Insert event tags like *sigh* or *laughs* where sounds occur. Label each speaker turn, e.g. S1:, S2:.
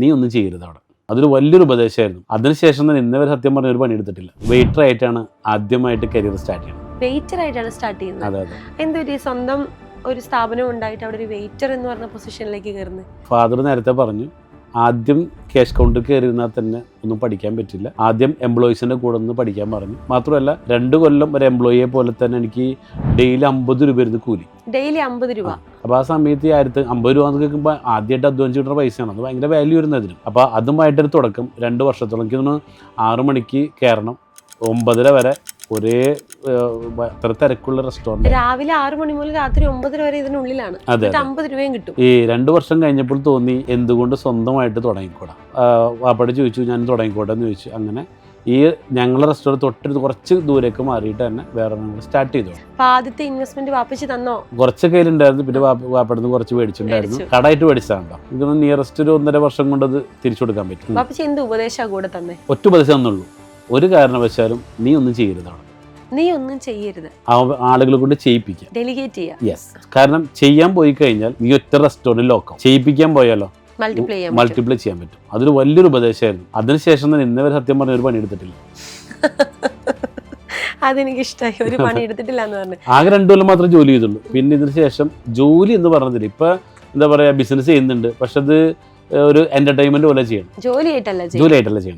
S1: നീ ഒന്നും ചെയ്യരുത് അവിടെ. അതൊരു വലിയൊരു ഉപദേശമായിരുന്നു. അതിനുശേഷം തന്നെ ഇന്നവർ സത്യം പറഞ്ഞ ഒരു പണി പണിയെടുത്തിട്ടില്ല. വെയിറ്റർ ആയിട്ടാണ് ആദ്യമായിട്ട് കരിയർ സ്റ്റാർട്ട് ചെയ്യുന്നത്
S2: വെയിറ്റർ ആയിട്ടാണ് സ്റ്റാർട്ട് ചെയ്യുന്നത്.
S1: അതെ അതെ.
S2: എന്തൊരു സ്വന്തം ഒരു സ്ഥാപനം ഉണ്ടായിട്ട് അവിടെ ഒരു വെയിറ്റർ എന്ന് പറഞ്ഞ പൊസിഷനിലേക്ക് കയറുന്നത്?
S1: ഫാദർ നേരത്തെ പറഞ്ഞു ആദ്യം ക്യാഷ് കൗണ്ടർ കയറിയിരുന്നാൽ തന്നെ ഒന്നും പഠിക്കാൻ പറ്റില്ല. ആദ്യം എംപ്ലോയീസിന്റെ കൂടെ ഒന്ന് പഠിക്കാൻ പറഞ്ഞു. മാത്രമല്ല രണ്ട് കൊല്ലം ഒരു എംപ്ലോയിയെ പോലെ തന്നെ എനിക്ക് ഡെയിലി അമ്പത് രൂപ ഇരുന്ന് കൂലി.
S2: ഡെയിലി അമ്പത് രൂപ.
S1: അപ്പോൾ ആ സമയത്ത് ഈ ആയിരത്തി അമ്പത് രൂപ എന്ന് കേൾക്കുമ്പോൾ ആദ്യമായിട്ട് അധ്വാനിച്ച് കിട്ടുന്ന പൈസയാണ്. അത് ഭയങ്കര വാല്യൂ വരുന്നതിന് അപ്പോൾ അതുമായിട്ടൊരു തുടക്കം. രണ്ട് വർഷത്തോളം. എനിക്ക് തോന്നുന്നു ആറ് മണിക്ക് കയറണം. ഒമ്പതര വരെ ഒരേ അത്ര തിരക്കുള്ള റെസ്റ്റോറന്റ്
S2: രാവിലെ ആറ് മണി മുതൽ രാത്രി ഒമ്പതര വരെ ഇതിനുള്ളിലാണ്.
S1: അതെ
S2: അമ്പത് രൂപയും കിട്ടും.
S1: ഈ രണ്ട് വർഷം കഴിഞ്ഞപ്പോൾ തോന്നി എന്തുകൊണ്ട് സ്വന്തമായിട്ട് തുടങ്ങിക്കൂടാ? ആ, ചോദിച്ചു ഞാൻ തുടങ്ങിക്കോട്ടെ എന്ന് ചോദിച്ചു. അങ്ങനെ ഈ ഞങ്ങളുടെ റെസ്റ്റോറന്റ് തൊട്ടടുത്ത് കുറച്ച് ദൂരേക്ക് മാറിയിട്ട് തന്നെ വേറെ ഞങ്ങൾ സ്റ്റാർട്ട് ചെയ്തു.
S2: ആദ്യത്തെ ഇൻവെസ്റ്റ്മെന്റ് വാപ്പിച്ച് തന്നോ?
S1: കുറച്ച് കയ്യിലുണ്ടായിരുന്നു പിന്നെ വാപ്പടുന്ന് വാപ്പയുടെ കുറച്ച് മേടിച്ചിട്ടുണ്ടായിരുന്നു.
S2: മേടിച്ചു.
S1: കടായിട്ട് മേടിച്ചതാണ് കേട്ടോ നിയറസ്റ്റ് ഒരു ഒന്നര വർഷം കൊണ്ട് അത് തിരിച്ചു കൊടുക്കാൻ പറ്റും.
S2: വാപ്പിച്ച് എന്ത് ഉപദേശാ കൂടെ തന്നെ?
S1: ഒറ്റ ഉപദേശം തന്നുള്ളൂ ഒരു കാരണവശാലും നീ ഒന്നും ചെയ്യരുത്
S2: നീ ഒന്നും ചെയ്യരുത്.
S1: ആളുകളെ കൊണ്ട് ചെയ്യിപ്പിക്കാം.
S2: ഡെലിഗേറ്റ് ചെയ്യാം.
S1: യെസ് കാരണം ചെയ്യാൻ പോയി കഴിഞ്ഞാൽ നീ ഒറ്റ റെസ്റ്റോറന്റിൽ ലോക്കാം ചെയ്യിപ്പിക്കാൻ പോയാലോ?
S2: മൾട്ടിപ്ലൈ ചെയ്യാൻ പറ്റും.
S1: മൾട്ടിപ്ലൈ ചെയ്യാൻ പറ്റും. അതൊരു വലിയൊരു ഉപദേശമായിരുന്നു. അതിനുശേഷം തന്നെ ഇന്നവരെ സത്യം പറഞ്ഞ ഒരു പണി പണിയെടുത്തിട്ടില്ല *laughs*
S2: അതെനിക്ക് ഇഷ്ടമായി ഒരു *laughs* പണി എടുത്തിട്ടില്ല എന്ന് പറഞ്ഞു.
S1: ആകെ രണ്ടു കൊല്ലം മാത്രമേ ജോലി ചെയ്തുള്ളൂ. പിന്നെ ഇതിന് ശേഷം ജോലി എന്ന് പറഞ്ഞതില്ല ഇപ്പൊ എന്താ പറയാ ബിസിനസ് ചെയ്യുന്നുണ്ട്. പക്ഷെ അത് ഒരു എന്റർടൈൻമെന്റ് പോലെ ചെയ്യണം.
S2: ജോലിയായിട്ടല്ല ആയിട്ടല്ല
S1: ജോലി ആയിട്ടല്ല ചെയ്യണം.